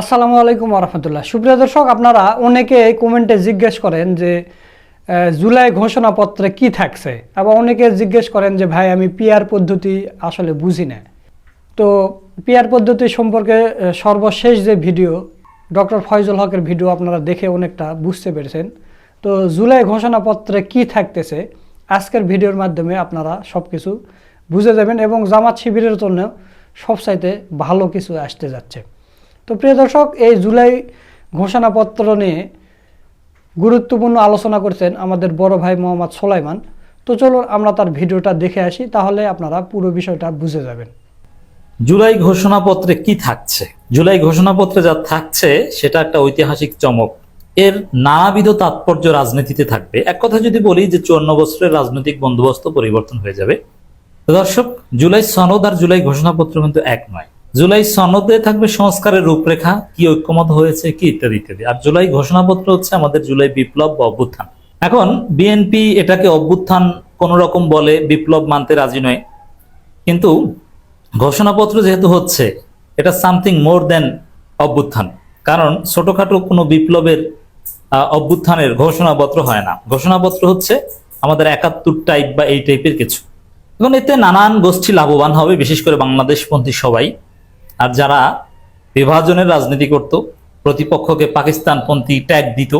আসসালামু আলাইকুম রহমতুল্লাহ। সুপ্রিয় দর্শক, আপনারা অনেকে কমেন্টে জিজ্ঞেস করেন যে জুলাই ঘোষণাপত্রে কি থাকছে? আবার অনেকে জিজ্ঞেস করেন যে, ভাই, আমি পিআর পদ্ধতি আসলে বুঝি না। তো পিআর পদ্ধতি সম্পর্কে সর্বশেষ যে ভিডিও, ডক্টর ফয়জুল হকের ভিডিও আপনারা দেখে অনেকটা বুঝতে পেরেছেন। তো জুলাই ঘোষণাপত্রে কি থাকতেছে, আজকের ভিডিওর মাধ্যমে আপনারা সব কিছু বুঝে যাবেন এবং জামাত শিবিরের জন্য সবচাইতে ভালো কিছু আসতে যাচ্ছে। তো প্রিয় দর্শক, এই জুলাই ঘোষণাপত্র নিয়ে গুরুত্বপূর্ণ আলোচনা করছেন আমাদের বড় ভাই মোহাম্মদ সোলাইমান। তো চলুন আমরা তার ভিডিওটা দেখে আসি, তাহলে আপনারা পুরো বিষয়টা বুঝে যাবেন। জুলাই ঘোষণাপত্রে কি থাকছে? জুলাই ঘোষণাপত্রে যা থাকছে, সেটা একটা ঐতিহাসিক চমক। এর নানাবিধ তাৎপর্য রাজনীতিতে থাকবে। এক কথা যদি বলি যে চুয়ান্ন বছরের রাজনৈতিক বন্দোবস্ত পরিবর্তন হয়ে যাবে। দর্শক, জুলাই সনদ আর জুলাই ঘোষণাপত্র কিন্তু এক নয়। জুলাই সনদে থাকবে সংস্কারের রূপরেখা, কি ঐক্যমত হয়েছে, কি ইত্যাদি ইত্যাদি। আর জুলাই ঘোষণাপত্র হচ্ছে আমাদের জুলাই বিপ্লব বা অভ্যুত্থান। এখন, বিএনপি এটাকে অভ্যুত্থান কোন রকম বলে বিপ্লব মানতে রাজি নয়। কিন্তু ঘোষণাপত্র যেহেতু হচ্ছে, এটা সামথিং মোর দেন অভ্যুত্থান। কারণ ছোটখাটো কোনো বিপ্লবের অভ্যুত্থানের ঘোষণাপত্র হয় না। ঘোষণাপত্র হচ্ছে আমাদের একাত্তর টাইপ বা এই টাইপের কিছু। এবং এতে নানান গোষ্ঠী লাভবান হবে, বিশেষ করে বাংলাদেশপন্থী সবাই। আর যারা বিভাজনের রাজনীতি করত, প্রতিপক্ষকে পাকিস্তানপন্থী ট্যাগ দিত,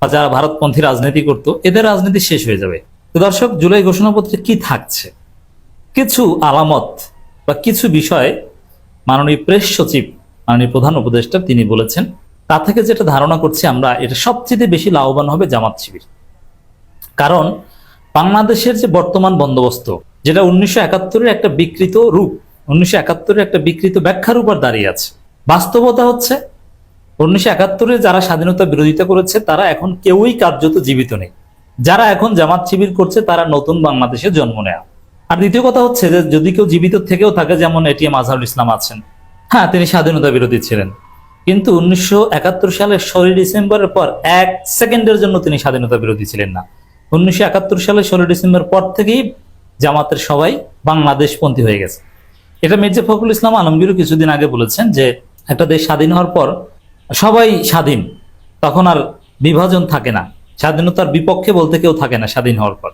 বা যারা ভারতপন্থী রাজনীতি করত, এদের রাজনীতি শেষ হয়ে যাবে। তো দর্শক, জুলাই ঘোষণাপত্রে কি থাকছে? কিছু আলামত বা কিছু বিষয় মাননীয় প্রেস সচিব, মাননীয় প্রধান উপদেষ্টা তিনি বলেছেন। তা থেকে যেটা ধারণা করছি আমরা, এটা সবচেয়ে বেশি লাভবান হবে জামাত শিবির। কারণ বাংলাদেশের যে বর্তমান বন্দোবস্ত, যেটা উনিশশো একাত্তরের একটা বিকৃত রূপ উনিশশো একটা বিকৃত ব্যাখ্যার উপর দাঁড়িয়ে আছে। বাস্তবতা হচ্ছে, উনিশশো একাত্তরে যারা স্বাধীনতা বিরোধিতা করেছে, তারা এখন কেউই কার্যত জীবিত নেই। যারা এখন জামাত শিবির করছে, তারা নতুন বাংলাদেশে জন্ম নেয়া। আর দ্বিতীয় কথা হচ্ছে যে, যদি কেউ জীবিত থেকেও থাকে, যেমন এটিএম আজহারুল ইসলাম আছেন হ্যাঁ তিনি স্বাধীনতা বিরোধী ছিলেন। কিন্তু উনিশশো একাত্তর সালের ষোলোই ডিসেম্বরের পর এক সেকেন্ডের জন্য তিনি স্বাধীনতা বিরোধী ছিলেন না। উনিশশো একাত্তর সালের ষোলো ডিসেম্বর পর থেকেই জামাতের সবাই বাংলাদেশপন্থী হয়ে গেছে। এটা মির্জা ফখরুল ইসলাম আলমগীরও কিছুদিন আগে বলেছেন যে একটা দেশ স্বাধীন হওয়ার পর সবাই স্বাধীন, তখন আর বিভাজন থাকে না। স্বাধীনতার বিপক্ষে বলতে কেউ থাকে না স্বাধীন হওয়ার পর।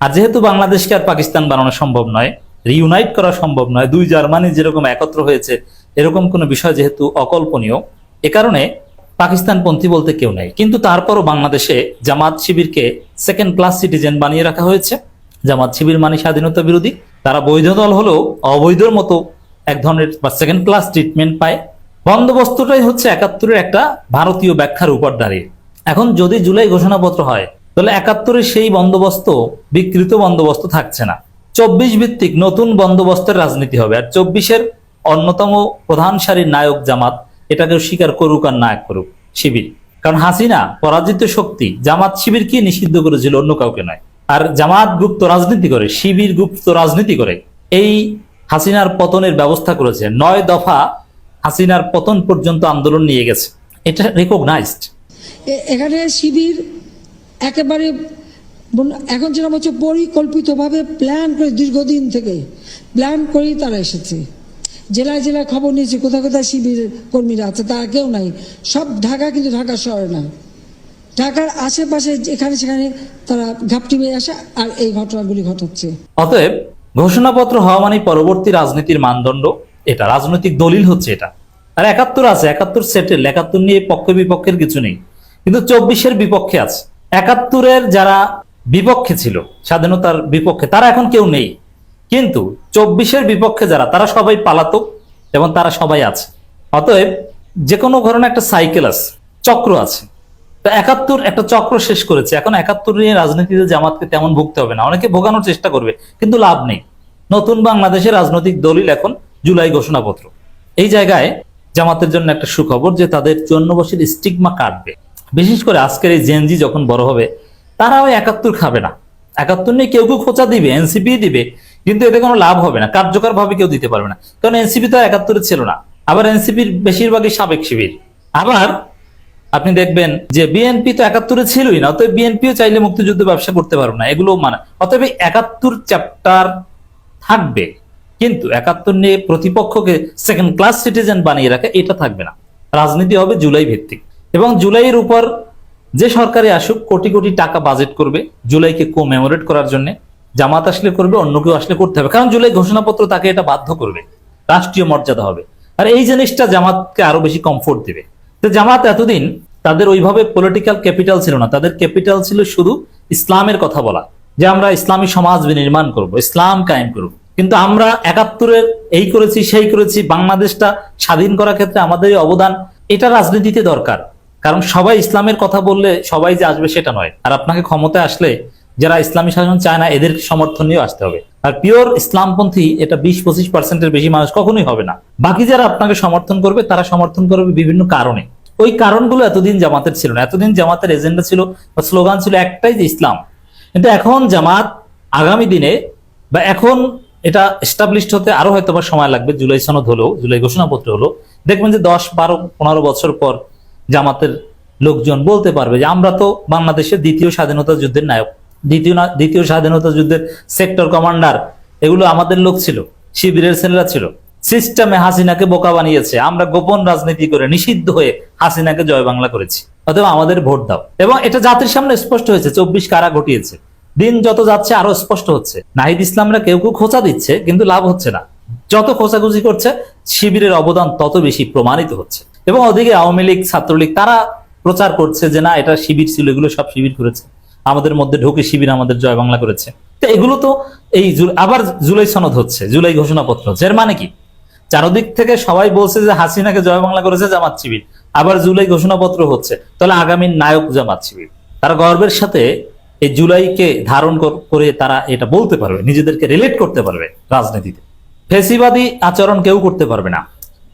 আর যেহেতু বাংলাদেশকে আর পাকিস্তান বানানো সম্ভব নয় রিউনাইট করা সম্ভব নয়, দুই জার্মানি যেরকম একত্র হয়েছে, এরকম কোনো বিষয় যেহেতু অকল্পনীয়, এ কারণে পাকিস্তানপন্থী বলতে কেউ নেই। কিন্তু তারপরও বাংলাদেশে জামাত শিবিরকে সেকেন্ড ক্লাস সিটিজেন বানিয়ে রাখা হয়েছে। জামাত শিবির মানে স্বাধীনতা বিরোধী। তারা বৈধ দল হলেও অবৈধর মতো এক ধরনের বা সেকেন্ড ক্লাস ট্রিটমেন্ট পায়। বন্দোবস্তটাই হচ্ছে একাত্তরের একটা ভারতীয় ব্যাখ্যার উপর দাঁড়িয়ে। এখন যদি জুলাই ঘোষণাপত্র হয়, তাহলে একাত্তরের সেই বন্দোবস্ত, বিকৃত বন্দোবস্ত থাকছে না। চব্বিশ ভিত্তিক নতুন বন্দোবস্তের রাজনীতি হবে। আর চব্বিশের অন্যতম প্রধান সারির নায়ক জামাত এটাকে স্বীকার করুক আর নায়ক করুক, শিবির। কারণ হাসিনা, পরাজিত শক্তি, জামাত শিবিরকে নিষিদ্ধ করেছিল অন্য কাউকে নয়। আর জামাত গুপ্ত রাজনীতি করে, শিবির গুপ্ত রাজনীতি করে। এই হাসিনার পতনের ব্যবস্থা করেছে। নয় দফা হাসিনার পতন পর্যন্ত আন্দোলন নিয়ে গেছে। এটা রেকগনাইজড এখানে শিবির একেবারে এখন যেরকম হচ্ছে পরিকল্পিতভাবে প্ল্যান করে দীর্ঘদিন থেকে প্ল্যান করেই তারা এসেছে। জেলায় জেলায় খবর নিয়েছে কোথায় কোথায় শিবির কর্মীরা আছে, তারা কেউ নাই। সব ঢাকা কিন্তু ঢাকা শহরে না। ঢাকার আশেপাশে এখানে সেখানে তারা ঘাপটি মেয়ে আসে আর এই ঘটনাগুলি ঘটাচ্ছে। অতএব ঘোষণাপত্র হওয়া মানে পরবর্তী রাজনীতির মানদণ্ড। এটা রাজনৈতিক দলিল হচ্ছে এটা। আর একাত্তর আছে, একাত্তর সেটেল, একাত্তর নিয়ে পক্ষ বিপক্ষের কিছু নেই। কিন্তু চব্বিশের বিপক্ষে আছে। একাত্তরের যারা বিপক্ষে ছিল, স্বাধীনতার বিপক্ষে, তারা এখন কেউ নেই। কিন্তু চব্বিশের বিপক্ষে যারা, তারা সবাই পালাতক এবং তারা সবাই আছে। অতএব যে কোনো ধরনের একটা সাইকেল আছে, চক্র আছে। তো একাত্তর একটা চক্র শেষ করেছে। এখন একাত্তর নিয়ে রাজনীতিতে জামাতকে তেমন ভুগতে হবে না। অনেকে ভোগানোর চেষ্টা করবে, কিন্তু লাভ নেই। নতুন বাংলাদেশের রাজনৈতিক দলিল এখন জুলাই ঘোষণাপত্র। এই জায়গায় জামাতের জন্য একটা সুখবর যে তাদের চুয়ান্ন বছর স্টিগমা কাটবে। বিশেষ করে আজকের এই জেনজি যখন বড় হবে, তারা ওই একাত্তর খাবে না। একাত্তর নিয়ে কেউ কেউ খোঁচা দিবে, এনসিপি দিবে, কিন্তু এতে কোনো লাভ হবে না। কার্যকর ভাবে কেউ দিতে পারবে না। কারণ এনসিপি তো একাত্তরে ছিল না। আবার এনসিপির বেশিরভাগই সাবেক শিবির। আবার আপনি দেখবেন যে বিএনপি তো একাত্তরে ছিলই না, অতএব বিএনপিও চাইলে মুক্তিযুদ্ধ ব্যবসা করতে পারবে না, এগুলো মানে। অতএব একাত্তর চ্যাপ্টার থাকবে, কিন্তু একাত্তর নিয়ে প্রতিপক্ষকে সেকেন্ড ক্লাস সিটিজেন বানিয়ে রাখা, এটা থাকবে না। রাজনীতি হবে জুলাই ভিত্তিক। এবং জুলাইয়ের উপর যে সরকারে আসুক, কোটি কোটি টাকা বাজেট করবে, জুলাইকে কোমেমোরেট করার জন্য, জামাত আসলে করবে, অন্য কেউ আসলে করতে হবে। কারণ জুলাই ঘোষণাপত্র তাকে এটা বাধ্য করবে, রাষ্ট্রীয় মর্যাদা হবে। আর এই জিনিসটা জামাতকে আরও বেশি কমফোর্ট দেবে। তো জামাত এতদিন তাদের ওইভাবে পলিটিক্যাল ক্যাপিটাল ছিল না। তাদের ক্যাপিটাল ছিল শুধু ইসলামের কথা বলা, যে আমরা ইসলামী সমাজ নির্মাণ করব, ইসলাম কায়েম করব। কিন্তু আমরা একাত্তরের এই করেছি, সেই করেছি, বাংলাদেশটা স্বাধীন করার ক্ষেত্রে আমাদের অবদান, এটা রাজনীতিতে দরকার। কারণ সবাই ইসলামের কথা বললে সবাই যে আসবে সেটা নয়। আর আপনাকে ক্ষমতায় আসলে যারা ইসলামী শাসন চায় না, এদের সমর্থন নিয়েও আসতে হবে। আর পিওর ইসলামপন্থী, এটা বিশ পঁচিশ পার্সেন্টের বেশি মানুষ কখনোই হবে না। বাকি যারা আপনাকে সমর্থন করবে, তারা সমর্থন করবে বিভিন্ন কারণে। ওই কারণগুলো এতদিন জামাতের ছিল না। এতদিন জামাতের এজেন্ডা ছিল বা স্লোগান ছিল একটাই যে ইসলাম। কিন্তু এখন জামাত আগামী দিনে বা এখন এটা এস্টাবলিশড হতে আরও হয়তো বা সময় লাগবে, জুলাই সনদ হলো, জুলাই ঘোষণাপত্র হলো। দেখবেন যে দশ, বারো, পনেরো বছর পর জামাতের লোকজন বলতে পারবে যে আমরা তো বাংলাদেশের দ্বিতীয় স্বাধীনতা যুদ্ধের নায়ক, দ্বিতীয় দ্বিতীয় স্বাধীনতা যুদ্ধের সেক্টর কমান্ডার এগুলো আমাদের লোক ছিল, শিবিরের ছেলেরা ছিল। সিস্টেমে হাসিনাকে বোকা বানিয়েছে। আমরা গোপন রাজনীতি করে নিষিদ্ধ হয়ে হাসিনাকে জয় বাংলা করেছি। অথবা আমাদের ভোট দাও। এবং এটা জাতির সামনে স্পষ্ট হয়েছে, চব্বিশ কারা ঘটিয়েছে। দিন যত যাচ্ছে, আরও স্পষ্ট হচ্ছে। নাহিদ ইসলামরা কেউ কেউ খোঁচা দিচ্ছে, কিন্তু লাভ হচ্ছে না। যত খোঁচাখুচি করছে, শিবিরের অবদান তত বেশি প্রমাণিত হচ্ছে। এবং ওদিকে আওয়ামী লীগ, ছাত্রলীগ, তারা প্রচার করছে যে, না, এটা শিবির ছিল, এগুলো সব শিবির করেছে। আমাদের মধ্যে ঢুকে শিবির আমাদের জয় বাংলা করেছে। তো এগুলো তো এই আবার জুলাই সনদ হচ্ছে, জুলাই ঘোষণাপত্র। এর মানে কি? চারদিক থেকে সবাই বলছে যে হাসিনাকে জয় বাংলা করেছে জামাত শিবির। আবার জুলাই ঘোষণাপত্র হচ্ছে। তাহলে আগামী নায়ক জামাত শিবির। তারা গর্বের সাথে এই জুলাইকে ধারণ করে তারা এটা বলতে পারবে, নিজেদেরকে রিলেট করতে পারবে রাজনীতিতে। ফেসিবাদী আচরণ কেউ করতে পারবে না।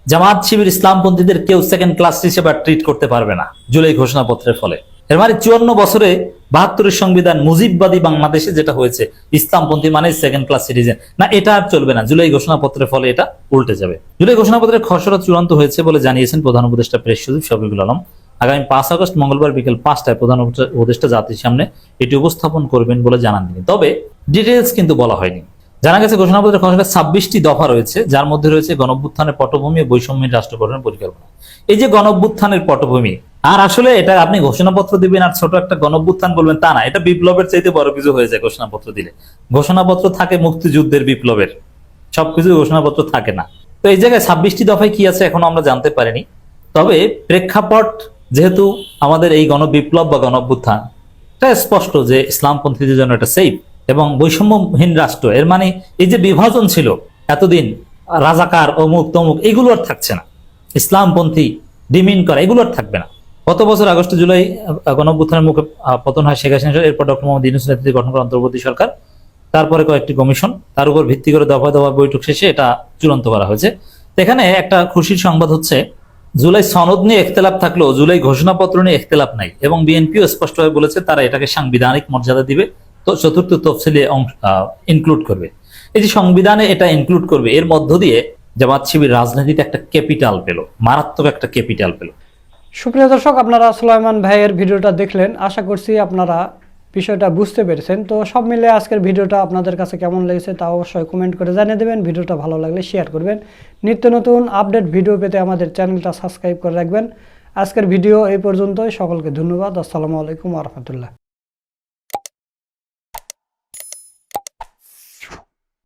জামাত শিবির ইসলামপন্থীদের কেউ সেকেন্ড ক্লাস হিসেবে ট্রিট করতে পারবে না জুলাই ঘোষণাপত্রের ফলে। এর মানে চুয়ান্ন বছরে বাহাত্তরের সংবিধান মুজিববাদী বাংলাদেশে যেটা হয়েছে, ইসলামপন্থী মানে সেকেন্ড ক্লাস সিটিজেন না, এটা আর চলবে না। জুলাই ঘোষণাপত্রের ফলে এটা উল্টে যাবে। জুলাই ঘোষণাপত্রের খসড়া চূড়ান্ত হয়েছে বলে জানিয়েছেন প্রধান উপদেষ্টা প্রেস সচিব শফিকুল আলম। আগামী পাঁচ আগস্ট মঙ্গলবার বিকেল পাঁচটায় প্রধান উপদেষ্টা জাতির সামনে এটি উপস্থাপন করবেন বলে জানান তিনি। তবে ডিটেলস কিন্তু বলা হয়নি। জানা গেছে ঘোষণাপত্রের খসড়া ছাব্বিশটি দফা রয়েছে, যার মধ্যে রয়েছে গণভ্যুত্থানের পটভূমি বৈষম্যের গঠনের পরিকল্পনা। এই যে গণভ্যুত্থানের পটভূমি আর আসলে এটা আপনি ঘোষণাপত্র দিবেন আর ছোট একটা গণভ্যুত্থান বলবেন, তা না। এটা বিপ্লবের চাইতে বড় কিছু হয়ে যায় ঘোষণাপত্র দিলে। ঘোষণাপত্র থাকে মুক্তিযুদ্ধের বিপ্লবের। সবকিছু ঘোষণাপত্র থাকে না। তো এই জায়গায় ছাব্বিশটি দফায় কি আছে এখনও আমরা জানতে পারিনি। তবে প্রেক্ষাপট যেহেতু আমাদের এই গণবিপ্লব বা গণভ্যুত্থান এটা স্পষ্ট যে ইসলামপন্থীদের জন্য এটা সেফ এবং বৈষম্যহীন রাষ্ট্র, এর মানে এই যে বিভাজন ছিল এতদিন, রাজাকার অমুক তমুক এগুলো আর থাকছে না। ইসলামপন্থী, ডিমিন করা, এগুলো আর থাকবে না। গত বছর আগস্ট জুলাই গণঅভ্যুত্থানের মুখে পতন হয় শেখ হাসিনা এরপর ডক্টর মোহাম্মদ ইউনুস নেতৃত্বে গঠন করা অন্তর্বর্তী সরকার। তারপরে কয়েকটি কমিশন। তার উপর ভিত্তি করে দফা দফা বৈঠক শেষে এটা চূড়ান্ত করা হয়েছে। এখানে একটা খুশির সংবাদ হচ্ছে, জুলাই সনদ নিয়ে এখতেলাপ থাকলেও জুলাই ঘোষণাপত্র নিয়ে এখতেলাপ নাই এবং বিএনপিও স্পষ্টভাবে বলেছে তারা এটাকে সাংবিধানিক মর্যাদা দিবে, তো চতুর্থ তফসিলে ইনক্লুড করবে। এই যে সংবিধানে এটা ইনক্লুড করবে, এর মধ্য দিয়ে জামাত শিবির রাজনীতিতে একটা ক্যাপিটাল পেল, মারাত্মক একটা ক্যাপিটাল পেল। সুপ্রিয় দর্শক, আপনারা সুলাইমান ভাইয়ের ভিডিওটা দেখলেন। আশা করছি আপনারা বিষয়টা বুঝতে পেরেছেন। তো সব মিলে আজকের ভিডিওটা আপনাদের কাছে কেমন লেগেছে তা অবশ্যই কমেন্ট করে জানিয়ে দেবেন। ভিডিওটা ভালো লাগলে শেয়ার করবেন। নিত্য নতুন আপডেট ভিডিও পেতে আমাদের চ্যানেলটা সাবস্ক্রাইব করে রাখবেন। আজকের ভিডিও এই পর্যন্তই। সকলকে ধন্যবাদ। আসসালামু আলাইকুম রহমতুল্লাহ।